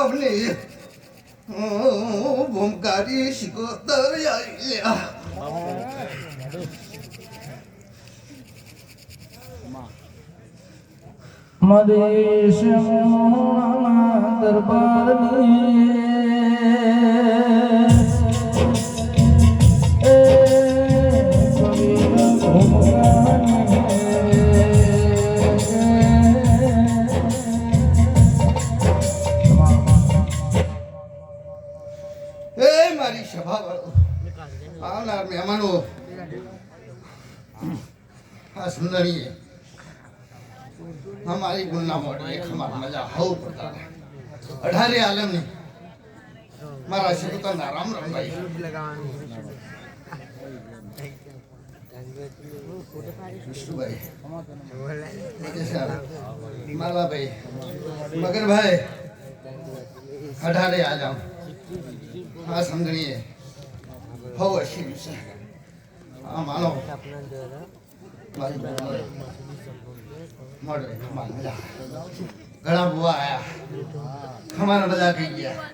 ગામની ભૂમકારી શિકોતર મદેશ મોહના દરબારની આ સુંદરીએ અમારી ગુણના એક ખમાર મજા હવ પડતા અઢારે આલમની મારા શિકોતરના રામ રામભાઈ માલાભાઈ, મગનભાઈ, અઢારે આલમ. આ સમજણીએ હવ અશીલ છે. આ માનો. ઘણા બુવા આયા ખમાર બધા થઈ ગયા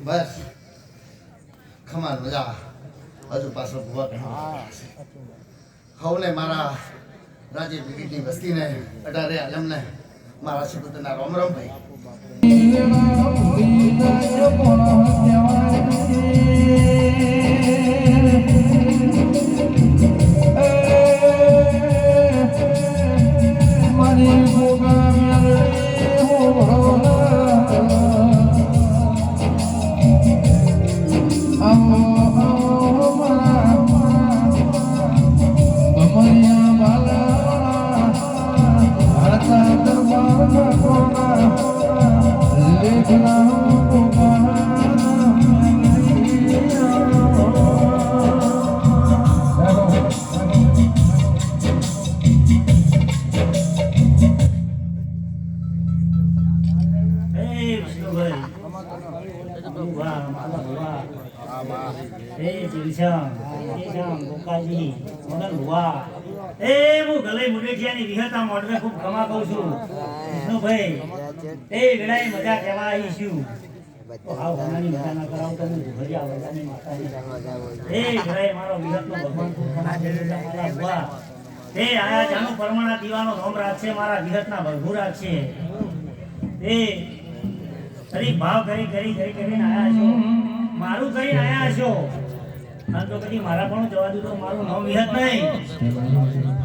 બસ ખમાર મજા હજુ પાછળ બુવા ઘણા હવને મારા રાજ્ય વસ્તી વસ્તીને અઢારે આલમને મારા સુગતના રોમ રોમ ભાઈ જીવશ્યામ, ગોપાલજી, વાહ. એ હું ગલે મુંડેઠિયાની વિહતા મોઢવે ખૂબ ખમા કહું છું. વિષ્ણુભાઈ એ વેળાએ મજા કહેવા આવી છું. ના મારો ખૂબ ખમા કહું છું. એ એ ભાવ કરી કરી કરી આયા છો. મારું કરીને આયા છો. અને તો પછી મારા પણ જવા દીધું મારું નામ વિહત નહીં.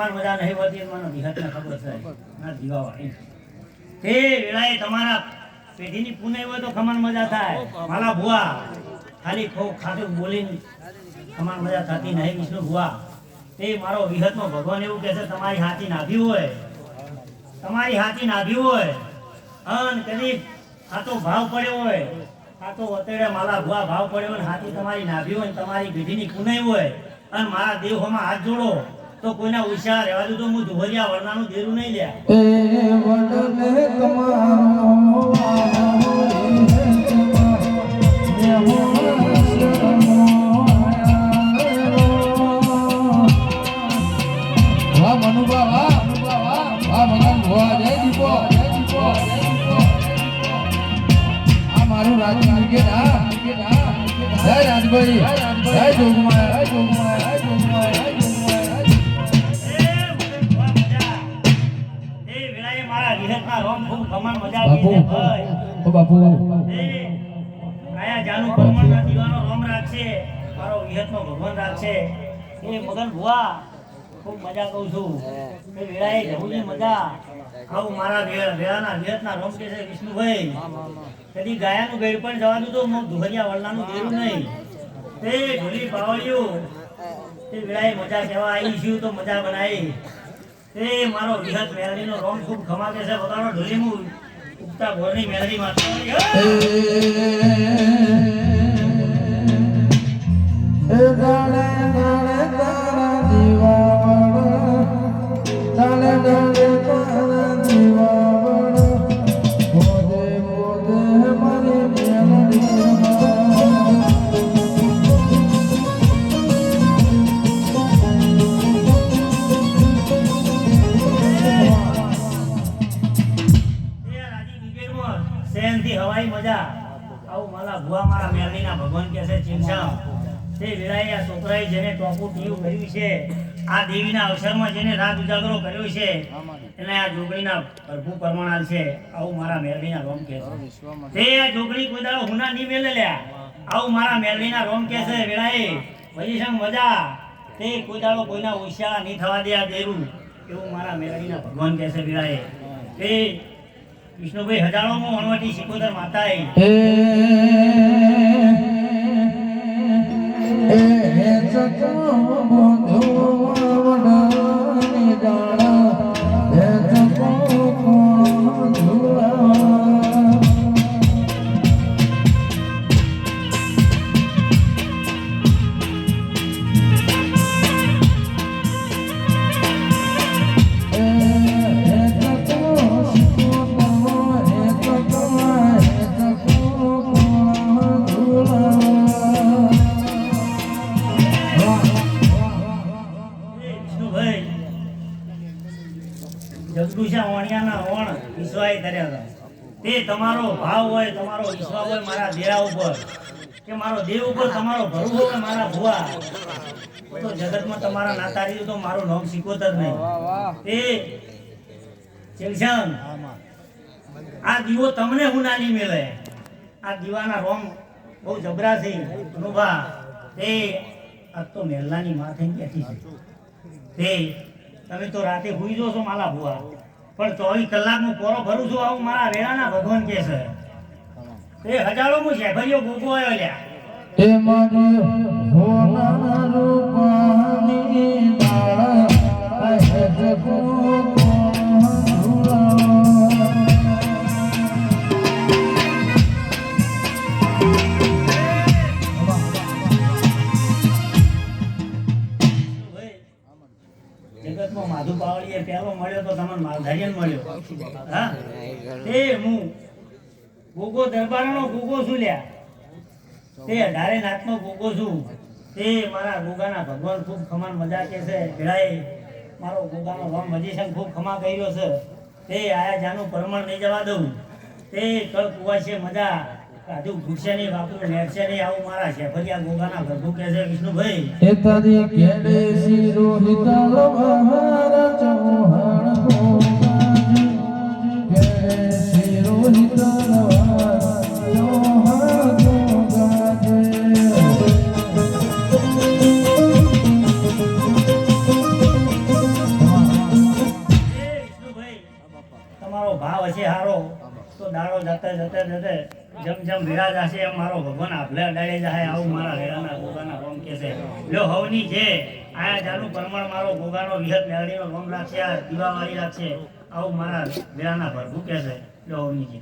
ચમ બધા મજા નહીં હોતી મને વિહતને ખબર છે. ના દીવાવાળી તે વેળાએ તમારા પેઢીની પુનઃ હોય તો ખમાન મજા થાય. માલા ભુવા, ખાલી ખો ખાતું બોલીને ખમાન મજા થતી નહીં, વિષ્ણુ ભુવા. તે મારો વિહતનો ભગવાન એવું કહે છે, તમારી હાથી નાભી હોય. તમારી હાથી નાભી હોય. અન કદી ખાતો ભાવ પડ્યો હોય. ખાતો વતેડે માલા ભુવા ભાવ પડ્યો હોય હાથી તમારી નાભી હોય તમારી પેઢીની પુનઃ હોય. અને મારા દેહોમાં હાથ જોડો. તો કોઈના ઉછાળ રહેવા દઉં તો હું ધોરિયા વરનાનું ઘેરું નહીં લે. એ વડલે તમારો રોમ ખૂબ ખમણ મજા આવી છે ભાઈ ઓ બાપુ. એ કાયા જાનું દીવાનો રોમ રાખશે મારો વિહતનો ભગવાન રાખશે એ મગન ભુવા ખૂબ મજા કહું છું એ. વેળાએ જવું મજા આવું મારા વેળાના વિહતના રોમ કે છે વિષ્ણુભાઈ કદી ગાયાનું ગેડ પણ જવાનું દીધું હું દુહરિયા વળનાનું દેરું નહીં તે ઢોલી બાવળિયું તે વેળાએ મજા કહેવા આવી છું તો મજા બનાવી તે મારો વિહત મેલડીનો રોમ ખૂબ ખમાકે છે પોતાનો ઢોલી હું ઉગતા ભોરની મેલડી માતા એ આવું મારા મેલડીના ભગવાન કહે છે ચિંચામ તે વેળાએ છોકરાએ જેને ટોપું ટીયું કર્યું છે, આ દેવીના અવસરમાં જેને રાત ઉજાગરો કર્યો છે, એને આ જોગણીના પ્રભુ પરમાણાલ છે. આવું મારા મેલડીના રોમ કહે છે. તે આ જોગણી કોઈ હુના નહીં મેલે લ્યા. આવું મારા મેલડીના રોમ કહે છે, વેળાએ પછી સંગ મજા, તે કોઈ દાડો કોઈના ઓછા નહીં થવા દે આ દેરું. એવું મારા મેલડીના ભગવાન કહે છે, વેળાએ, તે વિષ્ણુભાઈ હજારોમાં વણવટી વડની જાણા એ હતા તમારો ભાવ હોય, તમારો વિશ્વાસ હોય મારા દેરા ઉપર. કે મારો દેવ ઉપર તમારો ભરોસો હોય મારા ભુવા. તો જગતમાં તમારા નાતા રહ્યું તો મારું નામ જ નહીં. તે ચિલશન આ દીવો તમને હું નાની મેળે આ દીવાના રોમ બહુ જબરા છે, અનુભા. તે આ તો મહેલાની માથે બેઠી છે. તે તમે તો રાતે હુઈ જો છો માલા ભુવા. પણ ચોવીસ કલાકનું પોરો ભરું છું, આવું મારા વેળાના ભગવાન કે છે. એ હજારો હું શેભરીઓ ગોગો આવ્યો લ્યા. એ મારી હોના રૂપાની હા? તે હું ગોગો દરબારનો ગોગો છું લ્યા. તે અઢારે નાથનો છું. તે મારા ગોગાના ભગવાન ખૂબ ખમાન મજા કે છે ભેળાએ મારો ગોગાનો રામ મજીશન ખૂબ ખમા કર્યો છે. તે આયા જાનું પરમણ નહીં જવા દઉં. તે કળ કુવા છે મજા કાજુ ભૂખશે નહીં વાપરું નેરશે નહીં આવું મારા શેફરિયા ગોગાના ગરબુ કે છે વિષ્ણુભાઈ. એ તારી કેડે શિરોહિત લવહાર ચૌહાણ જેમ વિરાજ હશે એમ મારો ભગવાન આભલે અડાડે જાય આવું મારા મેળાના ગોગાના રોમ કે છે. લો હવની જે આયા જાનું પરમાણ મારો ગોગાનો વિહત મેળવીનો રોમ રાખશે, આ દીવાવાળી રાખશે, આવું મારા વેરાના ભરભૂ કે છે. લ્યો હવની જે